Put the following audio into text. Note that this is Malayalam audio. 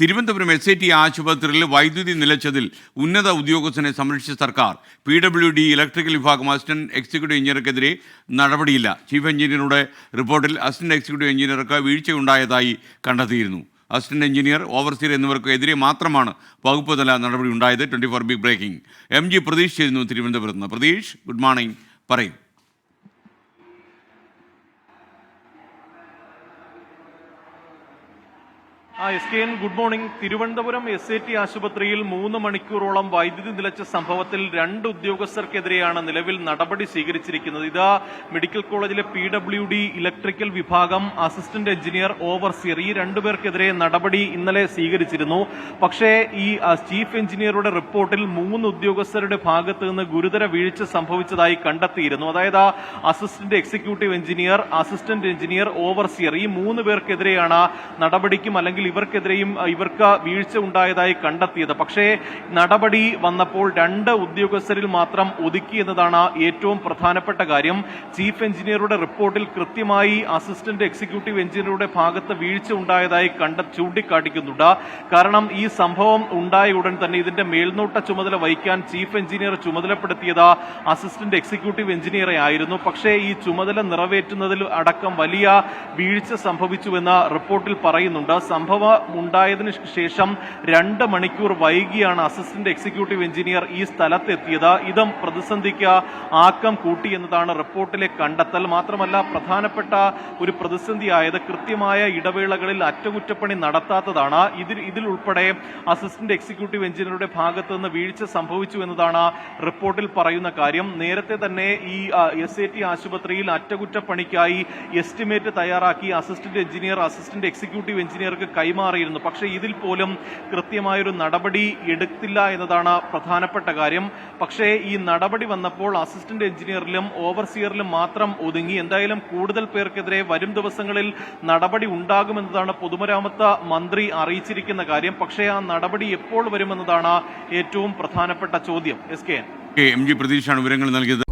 തിരുവനന്തപുരം എസ് ഐ ടി ആശുപത്രിയിൽ വൈദ്യുതി നിലച്ചതിൽ ഉന്നത ഉദ്യോഗസ്ഥനെ സംരക്ഷിച്ച സർക്കാർ. പി ഡബ്ല്യു ഡി ഇലക്ട്രിക്കൽ വിഭാഗം അസിസ്റ്റന്റ് എക്സിക്യൂട്ടീവ് എഞ്ചിനീയർക്കെതിരെ നടപടിയില്ല. ചീഫ് എഞ്ചിനീയറുടെ റിപ്പോർട്ടിൽ അസിസ്റ്റന്റ് എക്സിക്യൂട്ടീവ് എഞ്ചിനീയർക്ക് വീഴ്ചയുണ്ടായതായി കണ്ടെത്തിയിരുന്നു. അസിസ്റ്റന്റ് എഞ്ചിനീയർ ഓവർസീർ എന്നിവർക്ക് എതിരെ മാത്രമാണ് വകുപ്പ് തല നടപടി ഉണ്ടായത്. Twenty four B breaking. M G Pratheesh ചെയ്യുന്നു തിരുവനന്തപുരത്ത് നിന്ന്. Pratheesh good morning. പറയും. ആ S K N good morning. Thiruvananthapuram S A T ആശുപത്രിയിൽ മൂന്ന് മണിക്കൂറോളം വൈദ്യുതി നിലച്ച സംഭവത്തിൽ രണ്ട് ഉദ്യോഗസ്ഥർക്കെതിരെയാണ് നിലവിൽ നടപടി സ്വീകരിച്ചിരിക്കുന്നത്. ഇത് മെഡിക്കൽ കോളേജിലെ പി ഡബ്ല്യു ഡി ഇലക്ട്രിക്കൽ വിഭാഗം അസിസ്റ്റന്റ് എഞ്ചിനീയർ ഓവർസിയർ ഈ രണ്ടുപേർക്കെതിരെ നടപടി ഇന്നലെ സ്വീകരിച്ചിരുന്നു. പക്ഷേ ഈ ചീഫ് എഞ്ചിനീയറുടെ റിപ്പോർട്ടിൽ മൂന്ന് ഉദ്യോഗസ്ഥരുടെ ഭാഗത്ത് നിന്ന് ഗുരുതര വീഴ്ച സംഭവിച്ചതായി കണ്ടെത്തിയിരുന്നു. അതായത് assistant executive engineer assistant engineer overseer ഈ മൂന്ന് പേർക്കെതിരെയാണ് നടപടിക്കും അല്ലെങ്കിൽ ഇവർക്കെതിരെയും ഇവർക്ക് വീഴ്ച ഉണ്ടായതായി കണ്ടെത്തിയത്. പക്ഷേ നടപടി വന്നപ്പോൾ രണ്ട് ഉദ്യോഗസ്ഥരിൽ മാത്രം ഒതുക്കി എന്നതാണ് ഏറ്റവും പ്രധാനപ്പെട്ട കാര്യം. ചീഫ് എഞ്ചിനീയറുടെ റിപ്പോർട്ടിൽ കൃത്യമായി അസിസ്റ്റന്റ് എക്സിക്യൂട്ടീവ് എഞ്ചിനീയറുടെ ഭാഗത്ത് വീഴ്ച ഉണ്ടായതായി കണ്ട ചൂണ്ടിക്കാട്ടിക്കുന്നുണ്ട്. കാരണം ഈ സംഭവം ഉണ്ടായ ഉടൻ തന്നെ ഇതിന്റെ മേൽനോട്ട ചുമതല വഹിക്കാൻ ചീഫ് എഞ്ചിനീയർ ചുമതലപ്പെടുത്തിയത് അസിസ്റ്റന്റ് എക്സിക്യൂട്ടീവ് എഞ്ചിനീയറെ ആയിരുന്നു. പക്ഷേ ഈ ചുമതല നിറവേറ്റുന്നതിൽ അടക്കം വലിയ വീഴ്ച സംഭവിച്ചുവെന്ന് റിപ്പോർട്ടിൽ പറയുന്നുണ്ട്. സംഭവം ഉണ്ടായതിനു ശേഷം രണ്ട് മണിക്കൂർ വൈകിയാണ് അസിസ്റ്റന്റ് എക്സിക്യൂട്ടീവ് എഞ്ചിനീയർ ഈ സ്ഥലത്തെത്തിയത്. ഇതും പ്രതിസന്ധിക്ക് ആക്കം കൂട്ടി എന്നതാണ് റിപ്പോർട്ടിലെ കണ്ടെത്തൽ. മാത്രമല്ല പ്രധാനപ്പെട്ട ഒരു പ്രതിസന്ധി പ്രതിസന്ധിയായത് കൃത്യമായ ഇടവേളകളിൽ അറ്റകുറ്റപ്പണി നടത്താത്തതാണ്. ഇതിൽ ഇതിലുൾപ്പെടെ അസിസ്റ്റന്റ് എക്സിക്യൂട്ടീവ് എഞ്ചിനീയറുടെ ഭാഗത്ത് നിന്ന് വീഴ്ച സംഭവിച്ചു എന്നതാണ് റിപ്പോർട്ടിൽ പറയുന്ന കാര്യം. നേരത്തെ തന്നെ ഈ എസ് എ ടി ആശുപത്രിയിൽ അറ്റകുറ്റപ്പണിക്കായി എസ്റ്റിമേറ്റ് തയ്യാറാക്കി അസിസ്റ്റന്റ് എഞ്ചിനീയർ അസിസ്റ്റന്റ് എക്സിക്യൂട്ടീവ് എഞ്ചിനീയർക്ക് കൈമാറിയിരുന്നു. പക്ഷേ ഇതിൽ പോലും കൃത്യമായൊരു നടപടി എടുത്തില്ല എന്നതാണ് പ്രധാനപ്പെട്ട കാര്യം. പക്ഷേ ഈ നടപടി വന്നപ്പോൾ അസിസ്റ്റന്റ് എഞ്ചിനീയറിലും ഓവർസിയറിലും മാത്രം ഒതുങ്ങി. എന്തായാലും കൂടുതൽ പേർക്കെതിരെ വരും ദിവസങ്ങളിൽ നടപടി ഉണ്ടാകുമെന്നതാണ് പൊതുമരാമത്ത് മന്ത്രി അറിയിച്ചിരിക്കുന്ന കാര്യം. പക്ഷേ ആ നടപടി എപ്പോൾ വരുമെന്നതാണ് ഏറ്റവും പ്രധാനപ്പെട്ട ചോദ്യം. എസ് കെ എം ജി പ്രതീഷാണ് വിവരങ്ങൾ നൽകിയത്.